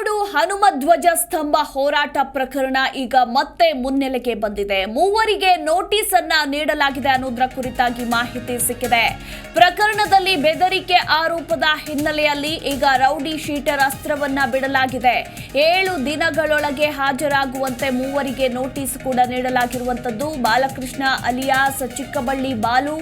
ಕೆರಗೋಡು ಹನುಮಧ್ವಜ ಸ್ತಂಭ ಹೋರಾಟ ಪ್ರಕರಣ ಈಗ ಮತ್ತೆ ಮುನ್ನೆಲೆಗೆ ಬಂದಿದೆ. ಮೂವರಿಗೆ ನೋಟಿಸ್ ಅನ್ನ ನೀಡಲಾಗಿದೆ ಅನ್ನೋದರ ಕುರಿತಾಗಿ ಮಾಹಿತಿ ಸಿಕ್ಕಿದೆ. ಪ್ರಕರಣದಲ್ಲಿ ಬೆದರಿಕೆ ಆರೋಪದ ಹಿನ್ನೆಲೆಯಲ್ಲಿ ಈಗ ರೌಡಿ ಶೀಟರ್ ಅಸ್ತ್ರವನ್ನ ಬಿಡಲಾಗಿದೆ. ಏಳು ದಿನಗಳೊಳಗೆ ಹಾಜರಾಗುವಂತೆ ಮೂವರಿಗೆ ನೋಟಿಸ್ ಕೂಡ ನೀಡಲಾಗಿರುವಂತದ್ದು ಬಾಲಕೃಷ್ಣ ಅಲಿಯಾಸ್, ಚಿಕ್ಕಬಳ್ಳಿ ಬಾಲು,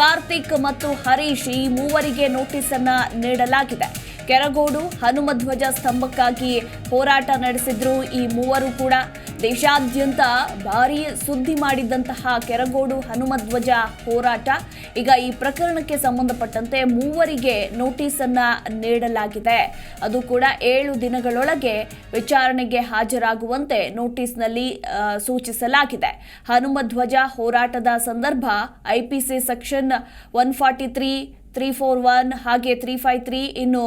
ಕಾರ್ತಿಕ್ ಮತ್ತು ಹರೀಶ್ ಈ ಮೂವರಿಗೆ ನೋಟಿಸ್ ಅನ್ನ ನೀಡಲಾಗಿದೆ. ಕೆರಗೋಡು ಹನುಮಧ್ವಜ ಸ್ತಂಭಕ್ಕಾಗಿ ಹೋರಾಟ ನಡೆಸಿದ್ರು ಈ ಮೂವರು ಕೂಡ. ದೇಶಾದ್ಯಂತ ಭಾರೀ ಸುದ್ದಿ ಮಾಡಿದ್ದಂತಹ ಕೆರಗೋಡು ಹನುಮಧ್ವಜ ಹೋರಾಟ ಈಗ ಈ ಪ್ರಕರಣಕ್ಕೆ ಸಂಬಂಧಪಟ್ಟಂತೆ ಮೂವರಿಗೆ ನೋಟಿಸ್ ಅನ್ನ ನೀಡಲಾಗಿದೆ. ಅದು ಕೂಡ ಏಳು ದಿನಗಳೊಳಗೆ ವಿಚಾರಣೆಗೆ ಹಾಜರಾಗುವಂತೆ ನೋಟಿಸ್ನಲ್ಲಿ ಸೂಚಿಸಲಾಗಿದೆ. ಹನುಮಧ್ವಜ ಹೋರಾಟದ ಸಂದರ್ಭ IPC section one forty three three four one ಹಾಗೆ ತ್ರೀ ಫೈವ್ ತ್ರೀ ಇನ್ನು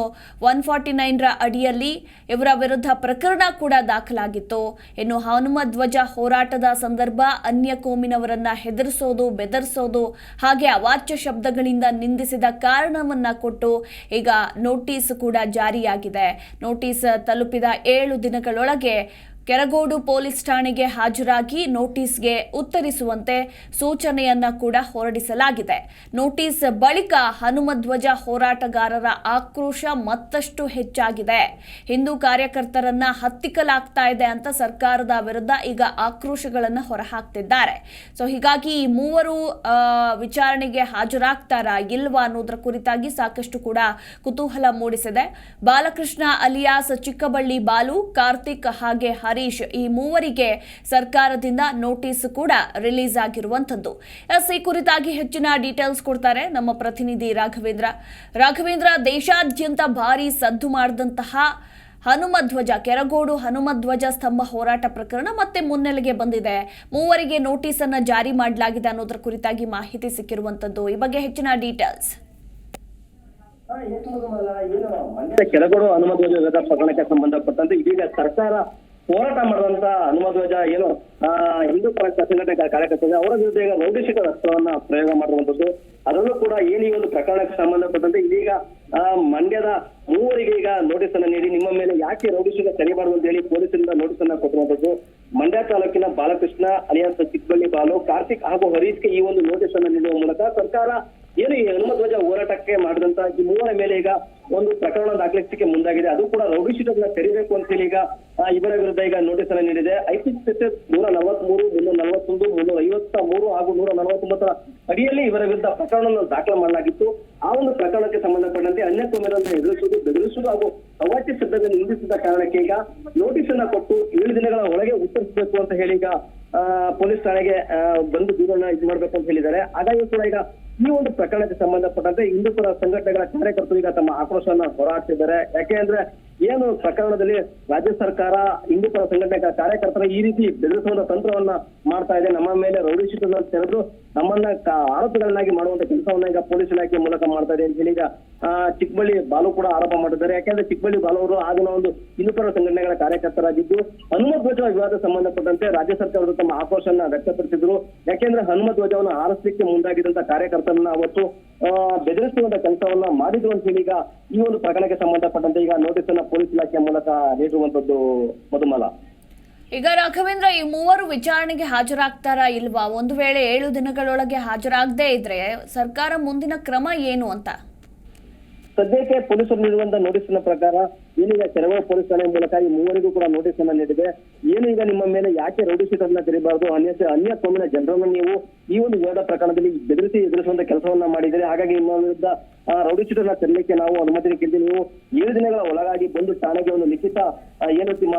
ಒನ್ ಫಾರ್ಟಿ ನೈನ್ರ ಅಡಿಯಲ್ಲಿ ಇವರ ವಿರುದ್ಧ ಪ್ರಕರಣ ಕೂಡ ದಾಖಲಾಗಿತ್ತು. ಇನ್ನು ಹನುಮ ಧ್ವಜ ಹೋರಾಟದ ಸಂದರ್ಭ ಅನ್ಯ ಕೋಮಿನವರನ್ನ ಹೆದರಿಸೋದು, ಬೆದರಿಸೋದು ಹಾಗೆ ಅವಾಚ್ಯ ಶಬ್ದಗಳಿಂದ ನಿಂದಿಸಿದ ಕಾರಣವನ್ನ ಕೊಟ್ಟು ಈಗ ನೋಟಿಸ್ ಕೂಡ ಜಾರಿಯಾಗಿದೆ. ನೋಟಿಸ್ ತಲುಪಿದ ಏಳು ದಿನಗಳೊಳಗೆ ಕೆರಗೋಡು ಪೊಲೀಸ್ ಠಾಣೆಗೆ ಹಾಜರಾಗಿ ನೋಟಿಸ್ಗೆ ಉತ್ತರಿಸುವಂತೆ ಸೂಚನೆಯನ್ನ ಕೂಡ ಹೊರಡಿಸಲಾಗಿದೆ. ನೋಟಿಸ್ ಬಳಿಕ ಹನುಮಧ್ವಜ ಹೋರಾಟಗಾರರ ಆಕ್ರೋಶ ಮತ್ತಷ್ಟು ಹೆಚ್ಚಾಗಿದೆ. ಹಿಂದೂ ಕಾರ್ಯಕರ್ತರನ್ನ ಹತ್ತಿಕ್ಕಲಾಗ್ತಾ ಇದೆ ಅಂತ ಸರ್ಕಾರದ ವಿರುದ್ಧ ಈಗ ಆಕ್ರೋಶಗಳನ್ನು ಹೊರಹಾಕ್ತಿದ್ದಾರೆ. ಸೊ ಹೀಗಾಗಿ ಈ ಮೂವರು ವಿಚಾರಣೆಗೆ ಹಾಜರಾಗ್ತಾರಾ ಇಲ್ವಾ ಅನ್ನೋದ್ರ ಕುರಿತಾಗಿ ಸಾಕಷ್ಟು ಕೂಡ ಕುತೂಹಲ ಮೂಡಿಸಿದೆ. ಬಾಲಕೃಷ್ಣ ಅಲಿಯಾಸ್ ಚಿಕ್ಕಬಳ್ಳಿ ಬಾಲು ಕಾರ್ತಿಕ್ ಹಾಗೆ ಹರೀಶ್ ಈ ಮೂವರಿಗೆ ಸರ್ಕಾರದಿಂದ ನೋಟಿಸ್ ಕೂಡ ರಿಲೀಸ್ ಆಗಿರುವಂತದ್ದು ಎಸ್ ಈ ಕುರಿತಾಗಿ ಹೆಚ್ಚಿನ ಡೀಟೇಲ್ಸ್ ಕೊಡ್ತಾರೆ ನಮ್ಮ ಪ್ರತಿನಿಧಿ ರಾಘವೇಂದ್ರ. ರಾಘವೇಂದ್ರ, ದೇಶಾದ್ಯಂತ ಭಾರಿ ಸದ್ದು ಮಾಡಿದಂತಹ ಹನುಮಧ್ವಜ ಕೆರಗೋಡು ಹನುಮಧ್ವಜ ಸ್ತಂಭ ಹೋರಾಟ ಪ್ರಕರಣ ಮತ್ತೆ ಮುನ್ನೆಲೆಗೆ ಬಂದಿದೆ. ಮೂವರಿಗೆ ನೋಟಿಸ್ ಅನ್ನ ಜಾರಿ ಮಾಡಲಾಗಿದೆ ಅನ್ನೋದ್ರ ಕುರಿತಾಗಿ ಮಾಹಿತಿ ಸಿಕ್ಕಿರುವಂತದ್ದು ಈ ಬಗ್ಗೆ ಹೆಚ್ಚಿನ ಡೀಟೇಲ್ಸ್. ಕೆರಗೋಡು ಹನುಮಧ್ವಜ ಪ್ರಕರಣಕ್ಕೆ ಸಂಬಂಧಪಟ್ಟಂತೆ ಇದೀಗ ಸರ್ಕಾರ ಹೋರಾಟ ಮಾಡುವಂತ ಹನುಮಧ್ವಜ ಏನು ಹಿಂದೂ ಸಂಘಟನೆ ಕಾರ್ಯಕರ್ತರು, ಅವರ ವಿರುದ್ಧ ಈಗ ರಸ್ತವನ್ನ ಪ್ರಯೋಗ ಮಾಡಿರುವಂತದ್ದು. ಅದರಲ್ಲೂ ಕೂಡ ಏನು ಒಂದು ಪ್ರಕರಣಕ್ಕೆ ಸಂಬಂಧಪಟ್ಟಂತೆ ಇದೀಗ ಮಂಡ್ಯದ ಮೂವರಿಗೆ ಈಗ ನೋಟಿಸ್ ಅನ್ನ ನೀಡಿ, ನಿಮ್ಮ ಮೇಲೆ ಯಾಕೆ ರೌಡಿಶಿಕ ಕರಿಬಾರದು ಅಂತ ಹೇಳಿ ಪೊಲೀಸರಿಂದ ನೋಟಿಸ್ ಅನ್ನ ಕೊಟ್ಟಿರುವಂತದ್ದು. ಮಂಡ್ಯ ತಾಲೂಕಿನ ಬಾಲಕೃಷ್ಣ ಅಲಿಯಾಸ್ ಚಿಕ್ಕಬಳ್ಳಿ ಬಾಲು, ಕಾರ್ತಿಕ್ ಹಾಗೂ ಹರೀಶ್ಗೆ ಈ ಒಂದು ನೋಟಿಸ್ ಅನ್ನ ನೀಡುವ ಮೂಲಕ ಸರ್ಕಾರ ಏನು ಈ ಹನುಮಧ್ವಜ ಹೋರಾಟಕ್ಕೆ ಮಾಡಿದಂತ ಈ ಮೂವರ ಮೇಲೆ ಈಗ ಒಂದು ಪ್ರಕರಣ ದಾಖಲಿಸಲಿಕ್ಕೆ ಮುಂದಾಗಿದೆ. ಅದು ಕೂಡ ರೌಡಿ ಶೀಟರ್ನ ಕರಿಬೇಕು ಅಂತ ಹೇಳಿ ಈಗ ಇವರ ವಿರುದ್ಧ ಈಗ ನೋಟಿಸ್ ಅನ್ನ ನೀಡಿದೆ ಐಪಿಸಿ ನೂರ ನಲವತ್ಮೂರು, ಮುನ್ನೂರ ನಲವತ್ತೊಂದು, ಮುನ್ನೂರ ಐವತ್ತ ಮೂರು ಹಾಗೂ ನೂರ ನಲವತ್ತೊಂಬತ್ತರ ಅಡಿಯಲ್ಲಿ ಇವರ ವಿರುದ್ಧ ಪ್ರಕರಣವನ್ನು ದಾಖಲು ಮಾಡಲಾಗಿತ್ತು. ಆ ಒಂದು ಪ್ರಕರಣಕ್ಕೆ ಸಂಬಂಧಪಟ್ಟಂತೆ ಅನ್ಯ ತೊಂದರೆಯನ್ನು ಎದುರಿಸುವುದು, ಬೆದರಿಸುವುದು ಹಾಗೂ ಅವಾಚ್ಯ ಸಿದ್ಧತೆ ನಿಂದಿಸಿದ ಕಾರಣಕ್ಕೆ ಈಗ ನೋಟಿಸ್ ಅನ್ನ ಕೊಟ್ಟು ಏಳು ದಿನಗಳ ಒಳಗೆ ಉತ್ತರಿಸಬೇಕು ಅಂತ ಹೇಳಿ ಈಗ ಪೊಲೀಸ್ ಠಾಣೆಗೆ ಬಂದು ದೂರನ್ನ ಇದು ಮಾಡ್ಬೇಕು ಅಂತ ಹೇಳಿದ್ದಾರೆ. ಹಾಗಾಗಿ ಕೂಡ ಈಗ ಈ ಒಂದು ಪ್ರಕರಣಕ್ಕೆ ಸಂಬಂಧಪಟ್ಟಂತೆ ಹಿಂದೂಪರ ಸಂಘಟನೆಗಳ ಕಾರ್ಯಕರ್ತರು ಈಗ ತಮ್ಮ ಆಕ್ರೋಶವನ್ನ ಹೊರಹಾಕ್ತಿದ್ದಾರೆ ಯಾಕೆ ಅಂದ್ರೆ ಏನು ಪ್ರಕರಣದಲ್ಲಿ ರಾಜ್ಯ ಸರ್ಕಾರ ಹಿಂದೂಪರ ಸಂಘಟನೆಗಳ ಕಾರ್ಯಕರ್ತರ ಈ ರೀತಿ ಬೆದರಿಸುವ ತಂತ್ರವನ್ನ ಮಾಡ್ತಾ ಇದೆ. ನಮ್ಮ ಮೇಲೆ ರೌಡಿಸಿತು ಅಂತ ತೆರೆದು ನಮ್ಮನ್ನ ಆರೋಪಿಗಳನ್ನಾಗಿ ಮಾಡುವಂತ ಕೆಲಸವನ್ನ ಈಗ ಪೊಲೀಸ್ ಇಲಾಖೆ ಮೂಲಕ ಮಾಡ್ತಾ ಇದೆ ಅಂತ ಹೇಳಿ ಈಗ ಚಿಕ್ಕಬಳ್ಳಿ ಬಾಲು ಕೂಡ ಆರೋಪ ಮಾಡಿದ್ದಾರೆ. ಯಾಕೆಂದ್ರೆ ಚಿಕ್ಕಬಳ್ಳಿ ಬಾಲು ಅವರು ಆಗಿನ ಒಂದು ಇನ್ನಿತರ ಸಂಘಟನೆಗಳ ಕಾರ್ಯಕರ್ತರಾಗಿದ್ದು ಹನುಮಧ್ವಜ ವಿವಾದ ಸಂಬಂಧಪಟ್ಟಂತೆ ರಾಜ್ಯ ಸರ್ಕಾರದ ತಮ್ಮ ಆಕ್ರೋಶವನ್ನ ವ್ಯಕ್ತಪಡಿಸಿದ್ರು. ಯಾಕೆಂದ್ರೆ ಹನುಮಧ್ವಜವನ್ನು ಆರಿಸಲಿಕ್ಕೆ ಮುಂದಾಗಿದ್ದಂತ ಕಾರ್ಯಕರ್ತರನ್ನ ಅವತ್ತು ಬೆದರಿಸುವಂತ ಕೆಲಸವನ್ನ ಮಾಡಿದ್ರು ಅಂತ ಹೇಳಿ ಈಗ ಈ ಒಂದು ಪ್ರಕರಣಕ್ಕೆ ಸಂಬಂಧಪಟ್ಟಂತೆ ಈಗ ನೋಟಿಸ್ ಅನ್ನ ಪೊಲೀಸ್ ಇಲಾಖೆಯ ಮೂಲಕ ನೀಡಿರುವಂತದ್ದು ಮಧುಮಾಲ. ಈಗ ರಾಘವೇಂದ್ರ, ಈ ಮೂವರು ವಿಚಾರಣೆಗೆ ಹಾಜರಾಗ್ತಾರಾ ಇಲ್ವಾ? ಒಂದು ವೇಳೆ ಏಳು ದಿನಗಳೊಳಗೆ ಹಾಜರಾಗದೇ ಇದ್ರೆ ಸರ್ಕಾರ ಮುಂದಿನ ಕ್ರಮ ಏನು ಅಂತ? ಸದ್ಯಕ್ಕೆ ಪೊಲೀಸರು ನೀಡುವಂತ ನೋಟಿಸ್ನ ಪ್ರಕಾರ ಏನೀಗ ಕೆರವ ಪೊಲೀಸ್ ಠಾಣೆ ಮೂಲಕ ಈ ಮೂವರಿಗೂ ಕೂಡ ನೋಟಿಸ್ ಅನ್ನ ನೀಡಿದೆ. ಏನು ಈಗ ನಿಮ್ಮ ಮೇಲೆ ಯಾಕೆ ರೌಡಿ ಶೀಟರ್ನ ತೆರೀಬಾರದು? ಅನ್ಯ ಅನ್ಯ ಕೋಮಿನ ಜನರನ್ನು ನೀವು ಈ ಒಂದು ವಿವಾದ ಪ್ರಕರಣದಲ್ಲಿ ಬೆದರಿಸಿ ಎದುರಿಸುವಂತ ಕೆಲಸವನ್ನ ಮಾಡಿದರೆ ಹಾಗಾಗಿ ನಿಮ್ಮ ವಿರುದ್ಧ ರೌಡಿ ಶೀಟರ್ನ ತರಲಿಕ್ಕೆ ನಾವು ಅನುಮತಿ ಕೇಳಿದ್ವಿ ನೀವು ಏಳು ದಿನಗಳ ಒಳಗಾಗಿ ಬಂದು ಠಾಣೆಗೆ ಒಂದು ಲಿಖಿತ ಏನು ನಿಮ್ಮ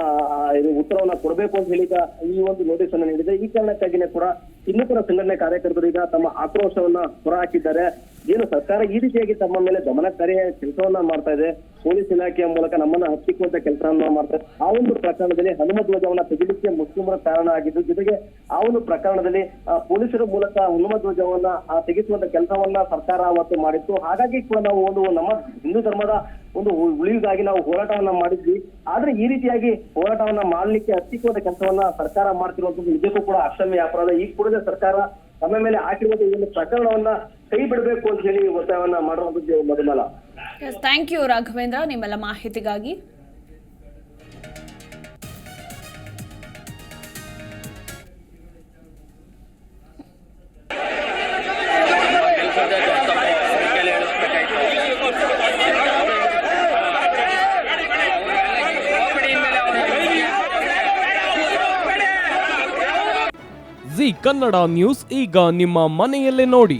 ಉತ್ತರವನ್ನ ಕೊಡಬೇಕು ಅಂತ ಹೇಳಿದ ಈ ಒಂದು ನೋಟಿಸ್ ಅನ್ನು ನೀಡಿದೆ. ಈ ಕಾರಣಕ್ಕಾಗಿನೇ ಕೂಡ ಇನ್ನೂ ಕೂಡ ಸಂಘಟನೆ ಕಾರ್ಯಕರ್ತರು ಈಗ ತಮ್ಮ ಆಕ್ರೋಶವನ್ನ ಹೊರಹಾಕಿದ್ದಾರೆ ಏನು ಸರ್ಕಾರ ಈ ರೀತಿಯಾಗಿ ತಮ್ಮ ಮೇಲೆ ಗಮನಕಾರಿ ಕೆಲಸವನ್ನ ಮಾಡ್ತಾ ಇದೆ, ಪೊಲೀಸ್ ಇಲಾಖೆಯ ಮೂಲಕ ನಮ್ಮನ್ನ ಹತ್ತಿಕ್ಕುವಂತ ಕೆಲಸವನ್ನ ಮಾಡ್ತಾ ಇದೆ. ಆ ಒಂದು ಪ್ರಕರಣದಲ್ಲಿ ಹನುಮತ್ ಧ್ವಜವನ್ನ ತೆಗಿಲಿಕ್ಕೆ ಮುಸ್ಲಿಮರ ಕಾರಣ ಆಗಿದ್ದು, ಜೊತೆಗೆ ಆ ಒಂದು ಪ್ರಕರಣದಲ್ಲಿ ಪೊಲೀಸರ ಮೂಲಕ ಹನುಮತ್ ಧ್ವಜವನ್ನ ತೆಗೆಸುವಂತ ಕೆಲಸವನ್ನ ಸರ್ಕಾರ ಅವತ್ತು ಮಾಡಿತ್ತು. ಹಾಗಾಗಿ ಕೂಡ ನಾವು ಒಂದು, ನಮ್ಮ ಹಿಂದೂ ಧರ್ಮದ ಒಂದು ಉಳಿವಿಗಾಗಿ ನಾವು ಹೋರಾಟವನ್ನ ಮಾಡಿದ್ವಿ. ಆದ್ರೆ ಈ ರೀತಿಯಾಗಿ ಹೋರಾಟವನ್ನ ಮಾಡ್ಲಿಕ್ಕೆ, ಹತ್ತಿಕ್ಕುವಂತ ಕೆಲಸವನ್ನ ಸರ್ಕಾರ ಮಾಡ್ತಿರುವಂತದ್ದು ನಿಜಕ್ಕೂ ಕೂಡ ಅಕ್ಷಮ್ಯ ಅಪರಾಧ. ಈ ಕೂಡಲೇ ಸರ್ಕಾರ ತಮ್ಮ ಮೇಲೆ ಹಾಕಿರುವಂತ ಈ ಒಂದು ಪ್ರಕರಣವನ್ನ ಕೈ ಬಿಡಬೇಕು ಅಂತ ಹೇಳಿ ಒತ್ತಾಯವನ್ನ ಮಾಡುವಂತದ್ದು ಮೊದಲಲ್ಲ ಥ್ಯಾಂಕ್ ಯು ರಾಘವೇಂದ್ರ. ನಿಮ್ಮೆಲ್ಲ ಮಾಹಿತಿಗಾಗಿ. ಜಿ ಕನ್ನಡ ನ್ಯೂಸ್ ಈಗ ನಿಮ್ಮ ಮನೆಯಲ್ಲೇ ನೋಡಿ.